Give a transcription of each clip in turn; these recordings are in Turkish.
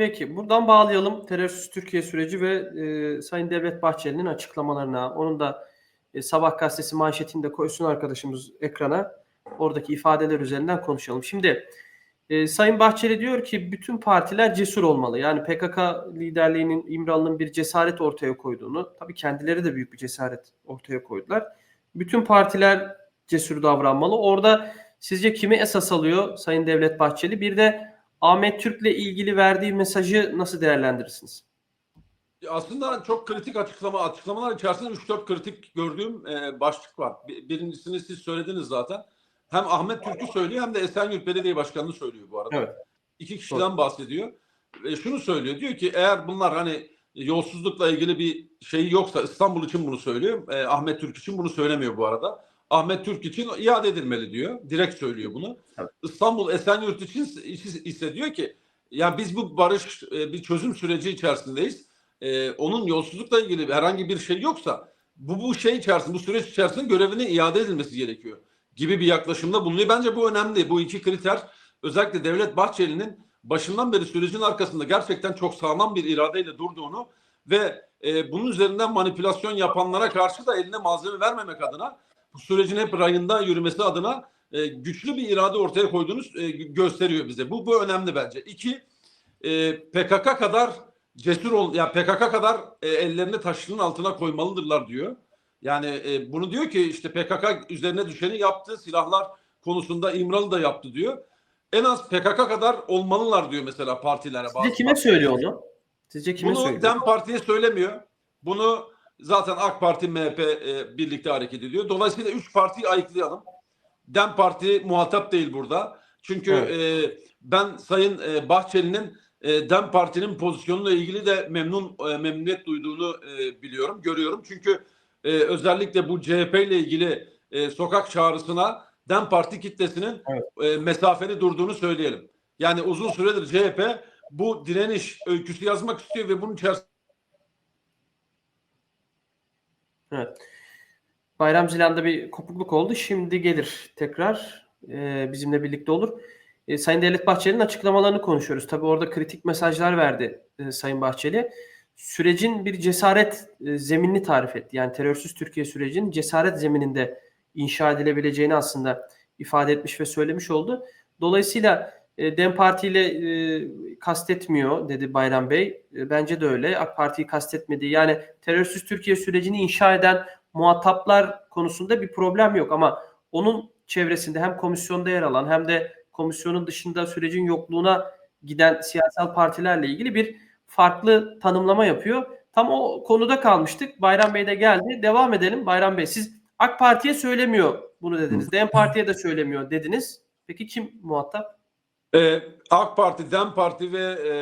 Peki buradan bağlayalım terörsüz Türkiye süreci ve e, Sayın Devlet Bahçeli'nin açıklamalarına. Onun da e, Sabah gazetesi manşetini de koysun arkadaşımız ekrana. Oradaki ifadeler üzerinden konuşalım. Şimdi e, Sayın Bahçeli diyor ki bütün partiler cesur olmalı. Yani PKK liderliğinin İmralı'nın bir cesaret ortaya koyduğunu, tabii kendileri de büyük bir cesaret ortaya koydular. Bütün partiler cesur davranmalı. Orada sizce kimi esas alıyor Sayın Devlet Bahçeli? Bir de Ahmet Türk'le ilgili verdiği mesajı nasıl değerlendirirsiniz? Aslında çok kritik açıklama açıklamalar içerisinde 3-4 kritik gördüğüm e, başlık var. Bir- Birincisini siz söylediniz zaten. Hem Ahmet Türk'ü söylüyor hem de Esenyurt Belediye Başkanı'nı söylüyor bu arada. Evet. İki kişiden bahsediyor. Ve şunu söylüyor. Diyor ki eğer bunlar hani yolsuzlukla ilgili bir şey yoksa İstanbul için bunu söylüyor. E, Ahmet Türk için bunu söylemiyor bu arada. Ahmet Türk için iade edilmeli diyor. Direkt söylüyor bunu. Evet. İstanbul Esenyurt için ise diyor ki ya biz bu barış e, bir çözüm süreci içerisindeyiz. E, onun yolsuzlukla ilgili herhangi bir şey yoksa bu bu şey içerisinde bu süreç içerisinde görevine iade edilmesi gerekiyor gibi bir yaklaşımda bulunuyor. Bence bu önemli. Bu iki kriter özellikle Devlet Bahçeli'nin başından beri sürecin arkasında gerçekten çok sağlam bir iradeyle durduğunu ve e, bunun üzerinden manipülasyon yapanlara karşı da eline malzeme vermemek adına bu sürecin hep rayında yürümesi adına e, güçlü bir irade ortaya koyduğunu e, gösteriyor bize. Bu bu önemli bence. İki, e, PKK kadar cesur ol ya PKK kadar e, ellerini taşının altına koymalıdırlar diyor. Yani e, bunu diyor ki işte PKK üzerine düşeni yaptı, silahlar konusunda İmralı da yaptı diyor. En az PKK kadar olmalılar diyor mesela partilere. Sizce kime partiler. söylüyor onu? Sizce kime Bunu söylüyor? DEM Parti'ye söylemiyor. Bunu zaten AK Parti, MHP e, birlikte hareket ediyor. Dolayısıyla üç partiyi ayıklayalım. DEM Parti muhatap değil burada. Çünkü e, ben Sayın e, Bahçeli'nin e, DEM Parti'nin pozisyonuyla ilgili de memnun e, memnuniyet duyduğunu e, biliyorum, görüyorum. Çünkü e, özellikle bu CHP ile ilgili e, sokak çağrısına DEM Parti kitlesinin e, mesafeli durduğunu söyleyelim. Yani uzun süredir CHP bu direniş öyküsü yazmak istiyor ve bunun içerisinde Evet. Bayram Zilan'da bir kopukluk oldu. Şimdi gelir tekrar e, bizimle birlikte olur. E, Sayın Devlet Bahçeli'nin açıklamalarını konuşuyoruz. Tabii orada kritik mesajlar verdi e, Sayın Bahçeli. Sürecin bir cesaret e, zeminini tarif etti. Yani terörsüz Türkiye sürecinin cesaret zemininde inşa edilebileceğini aslında ifade etmiş ve söylemiş oldu. Dolayısıyla e, DEM Parti ile e, kastetmiyor dedi Bayram Bey. E, bence de öyle. AK Parti'yi kastetmedi. Yani terörsüz Türkiye sürecini inşa eden muhataplar konusunda bir problem yok ama onun çevresinde hem komisyonda yer alan hem de komisyonun dışında sürecin yokluğuna giden siyasal partilerle ilgili bir farklı tanımlama yapıyor. Tam o konuda kalmıştık. Bayram Bey de geldi. Devam edelim. Bayram Bey siz AK Parti'ye söylemiyor bunu dediniz. DEM Parti'ye de söylemiyor dediniz. Peki kim muhatap? Ee, AK Parti, DEM Parti ve e,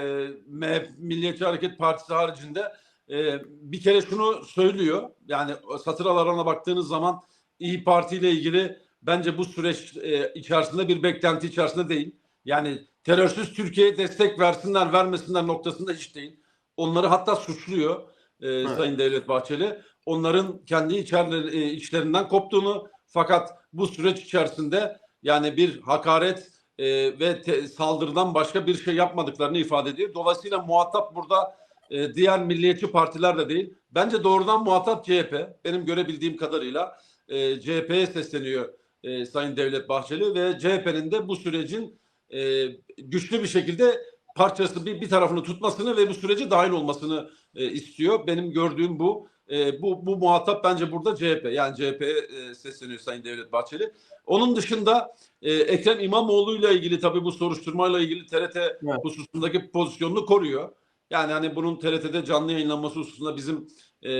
MHP, Milliyetçi Hareket Partisi haricinde e, bir kere şunu söylüyor. Yani satır aralarına baktığınız zaman İyi Parti ile ilgili bence bu süreç e, içerisinde bir beklenti içerisinde değil. Yani terörsüz Türkiye'ye destek versinler vermesinler noktasında hiç değil. Onları hatta suçluyor e, Sayın Devlet Bahçeli. Onların kendi içerleri, e, içlerinden koptuğunu fakat bu süreç içerisinde yani bir hakaret e, ve te- saldırıdan başka bir şey yapmadıklarını ifade ediyor. Dolayısıyla muhatap burada e, diğer milliyetçi partiler de değil. Bence doğrudan muhatap CHP. Benim görebildiğim kadarıyla e, CHP'ye sesleniyor e, Sayın Devlet Bahçeli ve CHP'nin de bu sürecin e, güçlü bir şekilde parçası bir, bir tarafını tutmasını ve bu sürece dahil olmasını e, istiyor. Benim gördüğüm bu. E, bu bu muhatap bence burada CHP. Yani CHP'ye e, sesleniyor Sayın Devlet Bahçeli. Onun dışında e, Ekrem İmamoğlu ile ilgili tabii bu soruşturmayla ilgili TRT hususundaki pozisyonunu koruyor. Yani hani bunun TRT'de canlı yayınlanması hususunda bizim e,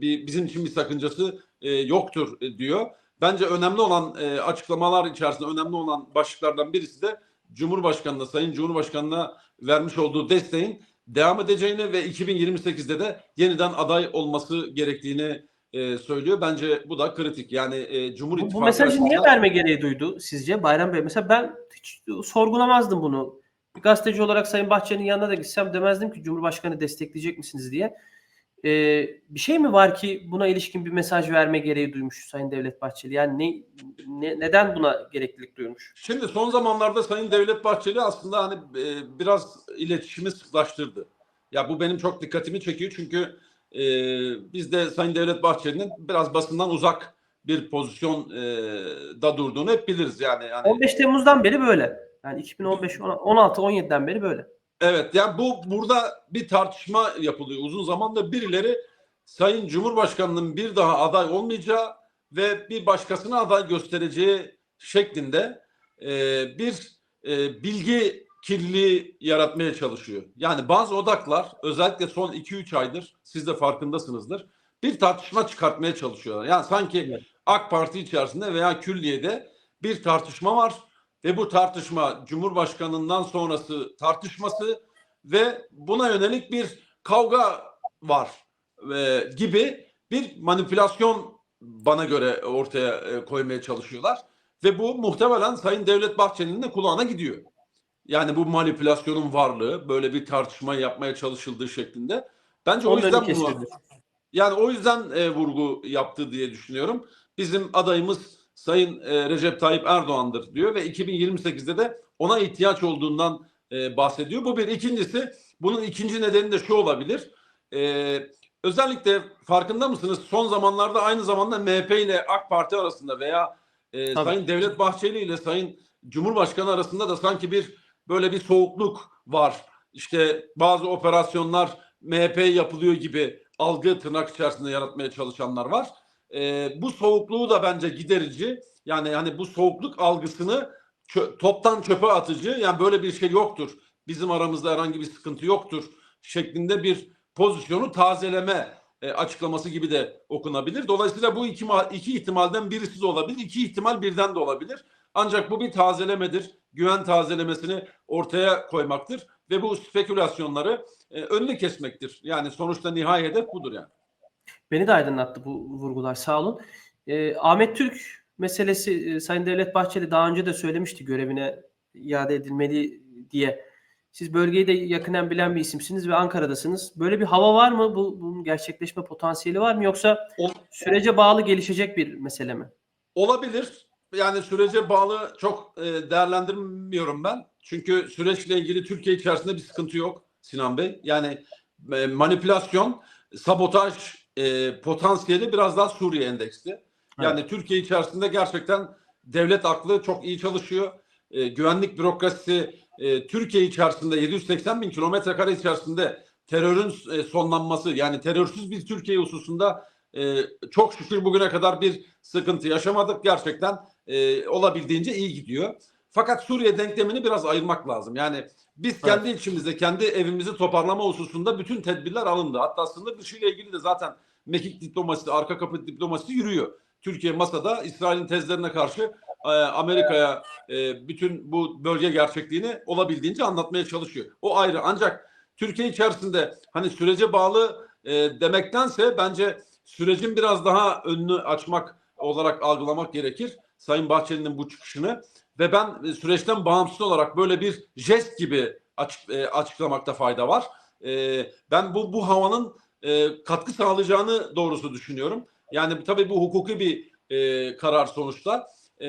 bir bizim için bir sakıncası e, yoktur e, diyor. Bence önemli olan e, açıklamalar içerisinde önemli olan başlıklardan birisi de Cumhurbaşkanı'na, Sayın Cumhurbaşkanı'na vermiş olduğu desteğin devam edeceğini ve 2028'de de yeniden aday olması gerektiğini e, söylüyor. Bence bu da kritik. Yani e, Cumhur Bu, bu İttifakı mesajı niye verme gereği duydu sizce Bayram Bey? Mesela ben hiç sorgulamazdım bunu. Bir gazeteci olarak Sayın Bahçeli'nin yanına da gitsem demezdim ki Cumhurbaşkanı destekleyecek misiniz diye. Ee, bir şey mi var ki buna ilişkin bir mesaj verme gereği duymuş Sayın Devlet Bahçeli? Yani ne, ne neden buna gereklilik duymuş? Şimdi son zamanlarda Sayın Devlet Bahçeli aslında hani e, biraz iletişimi sıklaştırdı. Ya bu benim çok dikkatimi çekiyor çünkü e, biz de Sayın Devlet Bahçeli'nin biraz basından uzak bir pozisyonda durduğunu hep biliriz yani. yani 15 Temmuz'dan beri böyle. Yani 2015 16 17'den beri böyle. Evet yani bu burada bir tartışma yapılıyor. Uzun zamandır birileri Sayın Cumhurbaşkanı'nın bir daha aday olmayacağı ve bir başkasına aday göstereceği şeklinde e, bir e, bilgi kirliliği yaratmaya çalışıyor. Yani bazı odaklar özellikle son 2-3 aydır siz de farkındasınızdır. Bir tartışma çıkartmaya çalışıyorlar. Yani sanki. AK Parti içerisinde veya külliyede bir tartışma var ve bu tartışma Cumhurbaşkanından sonrası tartışması ve buna yönelik bir kavga var e, gibi bir manipülasyon bana göre ortaya e, koymaya çalışıyorlar ve bu muhtemelen Sayın Devlet Bahçeli'nin de kulağına gidiyor. Yani bu manipülasyonun varlığı, böyle bir tartışma yapmaya çalışıldığı şeklinde. Bence o Onun önü yüzden bunu yani o yüzden e, vurgu yaptı diye düşünüyorum. Bizim adayımız Sayın e, Recep Tayyip Erdoğan'dır diyor ve 2028'de de ona ihtiyaç olduğundan e, bahsediyor. Bu bir. İkincisi bunun ikinci nedeni de şu olabilir. E, özellikle farkında mısınız? Son zamanlarda aynı zamanda MHP ile AK Parti arasında veya e, Tabii. Sayın Devlet Bahçeli ile Sayın Cumhurbaşkanı arasında da sanki bir böyle bir soğukluk var. İşte bazı operasyonlar MHP yapılıyor gibi algı tırnak içerisinde yaratmaya çalışanlar var. Ee, bu soğukluğu da bence giderici. Yani hani bu soğukluk algısını çö- toptan çöpe atıcı. Yani böyle bir şey yoktur. Bizim aramızda herhangi bir sıkıntı yoktur şeklinde bir pozisyonu tazeleme e, açıklaması gibi de okunabilir. Dolayısıyla bu iki, iki ihtimalden birisi de olabilir. iki ihtimal birden de olabilir. Ancak bu bir tazelemedir. Güven tazelemesini ortaya koymaktır ve bu spekülasyonları e, önünü kesmektir. Yani sonuçta nihai hedef budur yani. Beni de aydınlattı bu vurgular sağ olun. Ee, Ahmet Türk meselesi e, Sayın Devlet Bahçeli daha önce de söylemişti görevine iade edilmeli diye. Siz bölgeyi de yakından bilen bir isimsiniz ve Ankara'dasınız. Böyle bir hava var mı? Bu, bunun gerçekleşme potansiyeli var mı? Yoksa Ol- sürece bağlı gelişecek bir mesele mi? Olabilir. Yani sürece bağlı çok e, değerlendirmiyorum ben. Çünkü süreçle ilgili Türkiye içerisinde bir sıkıntı yok Sinan Bey. Yani e, manipülasyon, sabotaj e, potansiyeli biraz daha Suriye endeksli. Yani Türkiye içerisinde gerçekten devlet aklı çok iyi çalışıyor. E, güvenlik bürokrasisi e, Türkiye içerisinde 780 bin kilometre kare içerisinde terörün e, sonlanması yani terörsüz bir Türkiye hususunda e, çok şükür bugüne kadar bir sıkıntı yaşamadık. Gerçekten e, olabildiğince iyi gidiyor. Fakat Suriye denklemini biraz ayırmak lazım. Yani biz kendi içimizde, kendi evimizi toparlama hususunda bütün tedbirler alındı. Hatta sınır dışı ile ilgili de zaten mekik diplomasisi, arka kapı diplomasisi yürüyor. Türkiye masada İsrail'in tezlerine karşı e, Amerika'ya e, bütün bu bölge gerçekliğini olabildiğince anlatmaya çalışıyor. O ayrı. Ancak Türkiye içerisinde hani sürece bağlı e, demektense bence sürecin biraz daha önünü açmak olarak algılamak gerekir. Sayın Bahçeli'nin bu çıkışını ve ben e, süreçten bağımsız olarak böyle bir jest gibi açık, e, açıklamakta fayda var. E, ben bu bu havanın e, katkı sağlayacağını doğrusu düşünüyorum. Yani tabii bu hukuki bir e, karar sonuçta. E,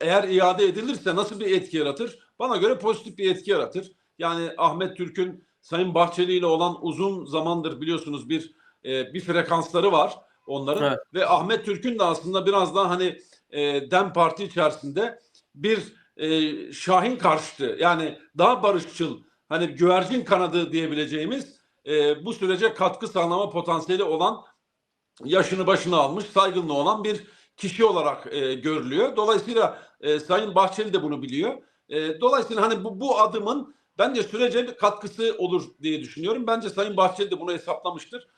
eğer iade edilirse nasıl bir etki yaratır? Bana göre pozitif bir etki yaratır. Yani Ahmet Türk'ün Sayın Bahçeli ile olan uzun zamandır biliyorsunuz bir e, bir frekansları var onların Evet. ve Ahmet Türk'ün de aslında biraz daha hani e, Dem Parti içerisinde bir e, Şahin karşıtı yani daha barışçıl hani güvercin kanadı diyebileceğimiz e, bu sürece katkı sağlama potansiyeli olan yaşını başına almış saygınlığı olan bir kişi olarak e, görülüyor. Dolayısıyla e, Sayın Bahçeli de bunu biliyor. E, dolayısıyla hani bu, bu adımın bence sürece bir katkısı olur diye düşünüyorum. Bence Sayın Bahçeli de bunu hesaplamıştır.